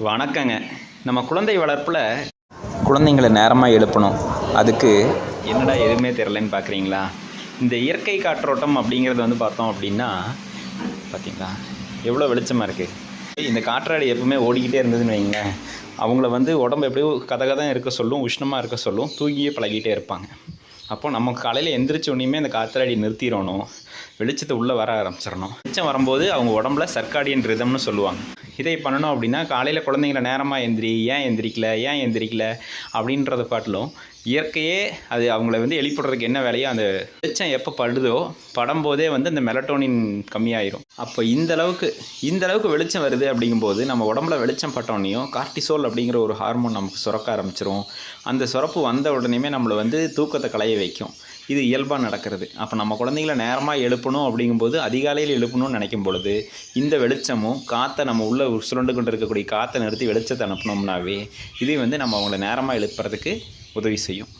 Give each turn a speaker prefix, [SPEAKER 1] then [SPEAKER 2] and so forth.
[SPEAKER 1] வணக்கங்க. நம்ம குழந்தை வளர்ப்பில் குழந்தைங்களை நேரமாக எழுப்பணும். அதுக்கு என்னடா எதுவுமே தெரிலன்னு பார்க்குறீங்களா இந்த இயற்கை காற்றோட்டம் அப்படிங்கிறது வந்து பார்த்தோம் அப்படின்னா பார்த்தீங்களா எவ்வளோ வெளிச்சமாக இருக்குது இந்த காற்றாடி எப்பவுமே ஓடிக்கிட்டே இருந்ததுன்னு வைங்க. அவங்கள வந்து உடம்பு எப்படியோ கதகதம் இருக்க சொல்லும் உஷ்ணமாக இருக்க சொல்லும் தூங்கியே பழகிட்டே இருப்பாங்க. அப்போ நம்ம காலையில் எந்திரிச்ச உடனேயுமே அந்த காற்றாடி நிறுத்திடணும். வெளிச்சத்தை உள்ளே வர ஆரம்பிச்சிடணும். வெளிச்சம் வரும்போது அவங்க உடம்புல சர்க்காடியன் ரிதம்னு சொல்லுவாங்க. இதை பண்ணணும் அப்படின்னா காலையில் குழந்தைங்கள நேரமாக எந்திரி ஏன் எந்திரிக்கல ஏன் எந்திரிக்கல அப்படின்றத காட்டிலும் இயற்கையே அது அவங்கள வந்து எழுப்பிடுறதுக்கு என்ன வேலையோ அந்த வெளிச்சம் எப்போ படுதோ படும்போதே வந்து அந்த மெலட்டோனின் கம்மியாயிரும். அப்போ இந்த அளவுக்கு இந்த அளவுக்கு வெளிச்சம் வருது அப்படிங்கும்போது நம்ம உடம்புல வெளிச்சம் பட்டோன்னையும் கார்டிசோல் அப்படிங்கிற ஒரு ஹார்மோன் நமக்கு சுரக்க ஆரம்பிச்சிரும். அந்த சுரப்பு வந்த உடனேயுமே நம்மளை வந்து தூக்கத்தை களைய வைக்கும். இது இயல்பாக நடக்கிறது. அப்போ நம்ம குழந்தைங்கள நேரமாக எழுப்பணும் அப்படிங்கும்போது அதிகாலையில் எழுப்பணும்னு நினைக்கும் பொழுது இந்த வெளிச்சமும் காற்றை நம்ம உள்ளே சுரண்டு கொண்டு இருக்கக்கூடிய காற்றை நிறுத்தி வெளிச்சத்தை அனுப்பினோம்னாவே இது வந்து நம்ம அவங்கள நேரமாக எழுப்புறதுக்கு o te hice yo.